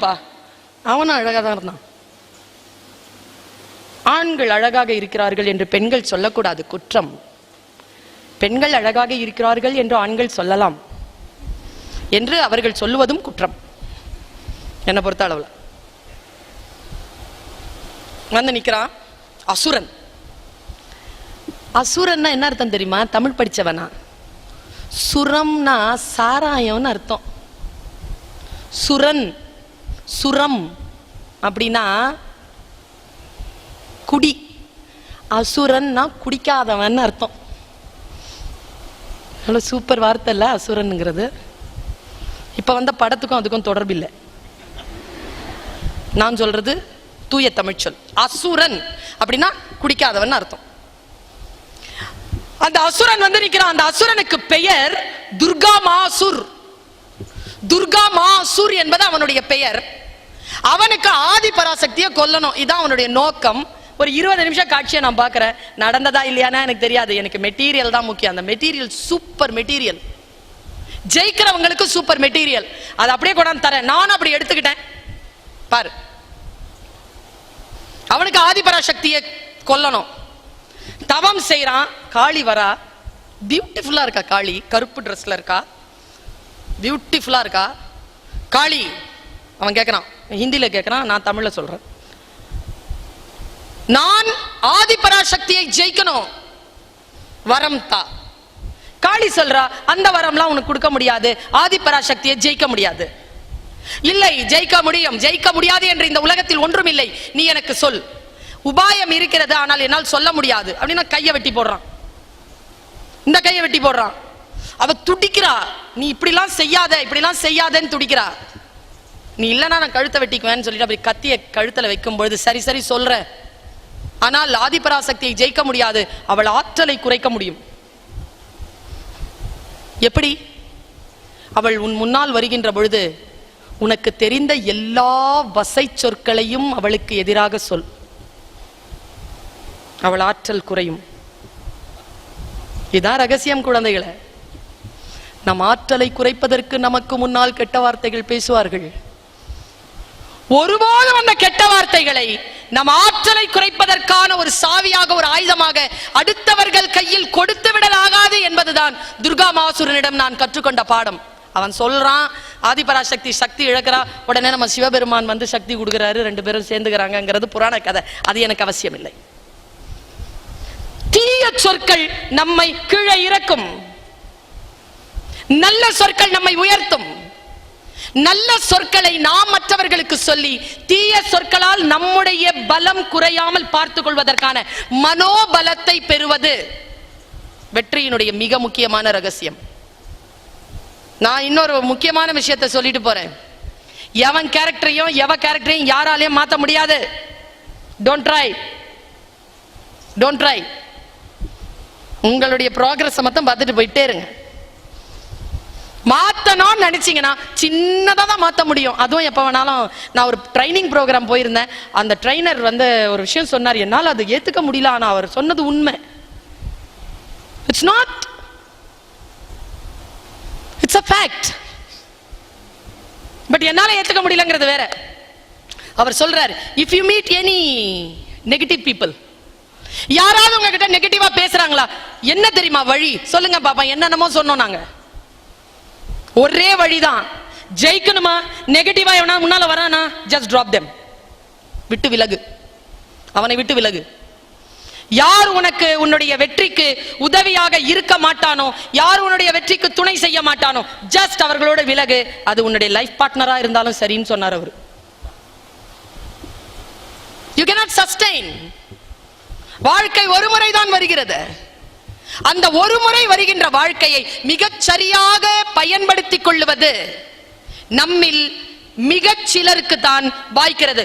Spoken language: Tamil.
பா அவனும் அழகாக தான் இருந்தான். ஆண்கள் அழகாக இருக்கிறார்கள் என்று பெண்கள் சொல்லக்கூடாது குற்றம். பெண்கள் அழகாக இருக்கிறார்கள் என்று ஆண்கள் சொல்லலாம் என்று அவர்கள் சொல்லுவதும் குற்றம். என்னை பொறுத்த அளவில். வந்து நிக்கிறான் அசுரன். அசுரன்னா என்ன அர்த்தம் தெரியுமா? தமிழ் படிச்சவனா. சுரம்னா சாராயம்னு அர்த்தம். சுரன். சுரம் அப்படின்னா குடி. அசுரன்னா குடிக்காதவன் அர்த்தம். அவ்வளோ சூப்பர் வார்த்தை இல்லை அசுரனுங்கிறது இப்போ வந்த படத்துக்கும் அதுக்கும் தொடர்பு இல்லை. நான் சொல்றது தூய தமிழ் சொல். அசுரன் அப்படின்னா குடிக்காதவன் அர்த்தம். அந்த அசுரன் வந்து நிற்கிறான் அந்த அசுரனுக்கு பெயர் துர்கா மாசுர். துர்கா மாசூர் என்பது அவனுடைய பெயர். அவனுக்கு ஆதி பராசக்தியை கொல்லணும். இதான் அவனுடைய நோக்கம். ஒரு இருபது நிமிஷம் காட்சியை நான் பார்க்குறேன். நடந்ததா இல்லையானா எனக்கு தெரியாது. எனக்கு மெட்டீரியல் தான் முக்கியம். அந்த மெட்டீரியல் சூப்பர் மெட்டீரியல் ஜெயிக்கிறவங்களுக்கு சூப்பர் மெட்டீரியல் அதை அப்படியே கொண்டாந்து தரேன். நானும் அப்படி எடுத்துக்கிட்டேன். பாரு. அவனுக்கு ஆதிபராசக்தியை கொல்லணும். தவம் செய்கிறான் காளி வரா. பியூட்டிஃபுல்லா இருக்கா காளி? கருப்பு ட்ரெஸ்ல இருக்கா? பியூட்டிஃபுல்லாக இருக்கா? காளி அவன் கேட்குறான் ஹிந்தியில் கேட்குறான் நான் தமிழில் சொல்கிறேன் நான் ஆதிபராசக்தியை ஜெயிக்கணும். வரம் தா. காளி சொல்றா அந்த வரம்லாம் உனக்கு கொடுக்க முடியாது. ஆதிபராசக்தியை ஜெயிக்க முடியாது. இல்லை ஜெயிக்க முடியும். ஜெயிக்க முடியாது என்று இந்த உலகத்தில் ஒன்றும் இல்லை. நீ எனக்கு சொல். உபாயம் இருக்கிறது ஆனால் என்னால் சொல்ல முடியாது. அப்படின்னா கையை வெட்டி போடுறான். இந்த கையை வெட்டி போடுறான். அவ துடிக்கிறா. நீ இப்படிலாம் செய்யாத இப்படிலாம் செய்யாதன்னு துடிக்கிறா. நீ இல்லைன்னா நான் கழுத்தை வெட்டிக்குவேன்னு சொல்லிட்டு அப்படி கத்திய கழுத்தில் வைக்கும் பொழுது சரி சரி சொல்ற. ஆனால் ஆதிபராசக்தியை ஜெயிக்க முடியாது. அவள் ஆற்றலை குறைக்க முடியும். எப்படி? அவள் உன் முன்னால் வருகின்ற பொழுது உனக்கு தெரிந்த எல்லா வசை சொற்களையும் அவளுக்கு எதிராக சொல். அவள் ஆற்றல் குறையும். இதான் ரகசியம் குழந்தைகளை. நம் ஆற்றலை குறைப்பதற்கு நமக்கு முன்னால் கெட்ட வார்த்தைகள் பேசுவார்கள். ஒருபோதும் அந்த கெட்ட வார்த்தைகளை நம் ஆற்றலை குறைப்பதற்கான ஒரு சாவியாக ஒரு ஆயுதமாக அடுத்தவர்கள் கையில் கொடுத்து விடலாகாது என்பதுதான் துர்கா மாசுரனிடம் நான் கற்றுக்கொண்ட பாடம். அவன் சொல்றான் ஆதிபராசக்தி சக்தி இழக்கிறா உடனே நம்ம சிவபெருமான் வந்து சக்தி கொடுக்குறாரு ரெண்டு பேரும் சேர்ந்துக்கிறாங்கங்கிறது புராண கதை. அது எனக்கு அவசியம் இல்லை தீய சொற்கள் நம்மை கீழே இறக்கும். நல்ல சொற்கள் நம்மை உயர்த்தும். நல்ல சொற்களை நாம் மற்றவர்களுக்கு சொல்லி தீய சொற்களால் நம்முடைய பலம் குறையாமல் பார்த்துக் கொள்வதற்கான மனோபலத்தை பெறுவது வெற்றியினுடைய மிக முக்கியமான ரகசியம். நான் இன்னொரு முக்கியமான விஷயத்தை சொல்லிட்டு போறேன். எவன் கேரக்டரையும் எவ கேரக்டரையும் யாராலையும் மாத்த முடியாது. டோன்ட் ட்ரை டோன்ட் ட்ரை உங்களுடைய ப்ராக்ரஸ் மட்டும் பார்த்துட்டு போயிட்டே இருங்க. மாத்தணும்னு நினைச்சீங்கன்னா சின்னதாக தான் மாற்ற முடியும். அதுவும் எப்போ வேணாலும் நான் ஒரு ட்ரைனிங் ப்ரோக்ராம் போயிருந்தேன். அந்த ட்ரைனர் வந்து ஒரு விஷயம் சொன்னார் என்னால் அது ஏற்றுக்க முடியல ஆனால் அவர் சொன்னது உண்மை. It's not it's a fact but என்னால் ஏற்றுக்க முடியலங்கிறது வேற. அவர் சொல்றாரு if you meet any negative people யாராவது உங்ககிட்ட நெகட்டிவா பேசுறாங்களா என்ன தெரியுமா வழி? சொல்லுங்க பாப்பா என்னென்னமோ சொன்னோம் நாங்கள் ஒரே வழிதான். ஜெயிக்கணுமா? நெகட்டிவா எவனா முன்னால வரானா? ஜஸ்ட் டிராப் தெம் விட்டு விலகு. அவனை விட்டு விலகு. யார் உனக்கு உன்னுடைய வெற்றிக்கு உதவியாக இருக்க மாட்டானோ? யார் உன்னுடைய வெற்றிக்கு துணை செய்ய மாட்டானோ? ஜஸ்ட் அவர்களோட விலகு. அது உன்னுடைய லைஃப் பார்ட்னரா இருந்தாலும் சரின்னு சொன்னார் அவர். யூ கேனாட் சஸ்டெயின் வாழ்க்கை ஒரு முறை தான் வருகிறது. அந்த ஒரு முறை வருகின்ற வாழ்க்கையை மிகச் சரியாக பயன்படுத்திக் கொள்ளுவது நம்மில் மிகச் சிலருக்கு தான் வாய்க்கிறது.